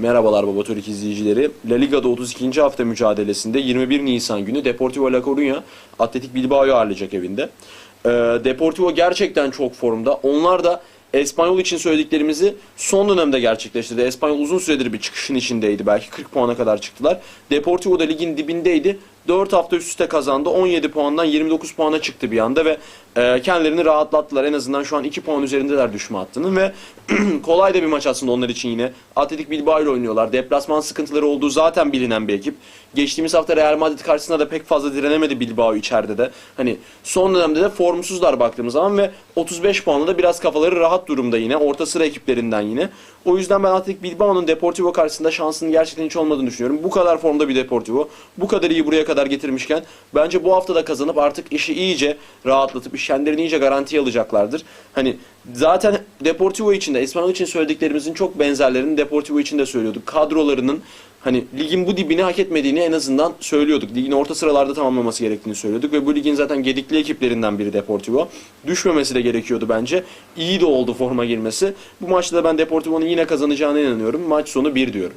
Merhabalar Baba Türk izleyicileri. La Liga'da 32. hafta mücadelesinde 21 Nisan günü Deportivo La Coruña Atletik Bilbao'yu ağırlayacak evinde. Ee, Deportivo gerçekten çok formda. Onlar da Espanyol için söylediklerimizi son dönemde gerçekleştirdi. Espanyol uzun süredir bir çıkışın içindeydi. Belki 40 puana kadar çıktılar. Deportivo da ligin dibindeydi. 4 hafta üst üste kazandı. 17 puandan 29 puana çıktı bir anda ve e, kendilerini rahatlattılar. En azından şu an 2 puan üzerindeler düşme hattının ve kolay da bir maç aslında onlar için yine. Atletik Bilbao ile oynuyorlar. Deplasman sıkıntıları olduğu zaten bilinen bir ekip. Geçtiğimiz hafta Real Madrid karşısında da pek fazla direnemedi Bilbao içeride de. Hani son dönemde de formsuzlar baktığımız zaman ve 35 puanla da biraz kafaları rahat durumda yine. Orta sıra ekiplerinden yine. O yüzden ben Atletik Bilbao'nun Deportivo karşısında şansının gerçekten hiç olmadığını düşünüyorum. Bu kadar formda bir Deportivo. Bu kadar iyi buraya kadar getirmişken bence bu hafta da kazanıp artık işi iyice rahatlatıp iş kendilerini iyice garantiye alacaklardır. Hani zaten Deportivo için de Espanyol için söylediklerimizin çok benzerlerini Deportivo için de söylüyorduk. Kadrolarının hani ligin bu dibini hak etmediğini en azından söylüyorduk. Ligin orta sıralarda tamamlaması gerektiğini söylüyorduk ve bu ligin zaten gedikli ekiplerinden biri Deportivo. Düşmemesi de gerekiyordu bence. İyi de oldu forma girmesi. Bu maçta da ben Deportivo'nun yine kazanacağına inanıyorum. Maç sonu 1 diyorum.